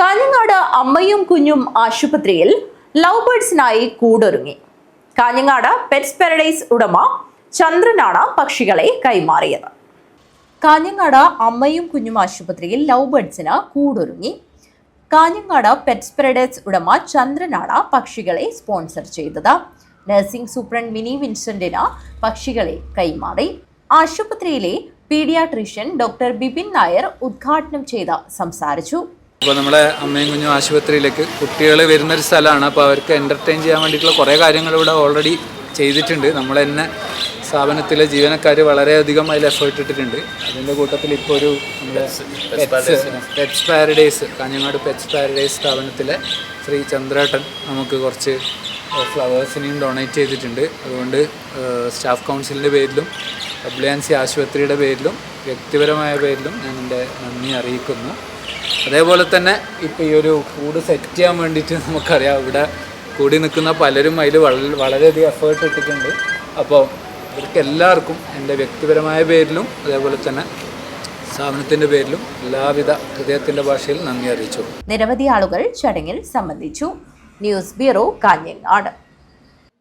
കാഞ്ഞങ്ങാട് അമ്മയും കുഞ്ഞും ആശുപത്രിയിൽ ലവ് ബേർഡ്സിനായി കൂടൊരുങ്ങി. കാഞ്ഞങ്ങാട് പെറ്റ്സ് പാരഡൈസ് ഉടമ ചന്ദ്രനാണ് പക്ഷികളെ കൈമാറിയത്. കാഞ്ഞങ്ങാട് അമ്മയും കുഞ്ഞും ആശുപത്രിയിൽ ലവ് ബേർഡ്സിന് കൂടൊരുങ്ങി. കാഞ്ഞങ്ങാട് പെറ്റ്സ് പാരഡൈസ് ഉടമ ചന്ദ്രനാണ് പക്ഷികളെ സ്പോൺസർ ചെയ്തത്. നഴ്സിംഗ് സൂപ്രണ്ട് മിനി വിൻസെന്റിന് പക്ഷികളെ കൈമാറി. ആശുപത്രിയിലെ പീഡിയാട്രീഷ്യൻ ഡോക്ടർ ബിപിൻ നായർ ഉദ്ഘാടനം ചെയ്ത് സംസാരിച്ചു. അപ്പോൾ നമ്മളെ അമ്മയും കുഞ്ഞും ആശുപത്രിയിലേക്ക് കുട്ടികൾ വരുന്നൊരു സ്ഥലമാണ്. അപ്പോൾ അവർക്ക് എന്റർടൈൻ ചെയ്യാൻ വേണ്ടിയിട്ടുള്ള കുറേ കാര്യങ്ങൾ ഇവിടെ ഓൾറെഡി ചെയ്തിട്ടുണ്ട്. നമ്മൾ തന്നെ സ്ഥാപനത്തിലെ ജീവനക്കാർ വളരെയധികം അതിൽ എഫേർട്ട് ഇട്ടിട്ടുണ്ട്. അതിന്റെ കൂട്ടത്തിൽ ഇപ്പോൾ ഒരു നമ്മുടെ pets paradise Kanhangad pets paradise സ്ഥാപനത്തിലെ ശ്രീ ചന്ദ്രേട്ടൻ നമുക്ക് കുറച്ച് ഫ്ലവേഴ്സിനെയും ഡൊണേറ്റ് ചെയ്തിട്ടുണ്ട്. അതുകൊണ്ട് സ്റ്റാഫ് കൗൺസിലിന്റെ പേരിലും ഡബ്ല്യു ആശുപത്രിയുടെ പേരിലും വ്യക്തിപരമായ പേരിലും ഞാൻ എന്റെ നന്ദി അറിയിക്കുന്നു. അതേപോലെ തന്നെ ഇപ്പോൾ ഈ ഒരു കൂട് സെറ്റ് ചെയ്യാൻ വേണ്ടിയിട്ട് നമുക്കറിയാം ഇവിടെ കൂടി നിൽക്കുന്ന പലരും അതിൽ വളരെ വളരെയധികം എഫേർട്ട് ഇട്ടിട്ടുണ്ട്. അപ്പോൾ ഇവർക്ക് എല്ലാവർക്കും എന്റെ വ്യക്തിപരമായ പേരിലും അതേപോലെ തന്നെ സ്ഥാപനത്തിന്റെ പേരിലും എല്ലാവിധ ഹൃദയത്തിന്റെ ഭാഷയിൽ നന്ദി അറിയിച്ചു. നിരവധി ആളുകൾ ചടങ്ങിൽ സംബന്ധിച്ചു. News bureau Kanhangad.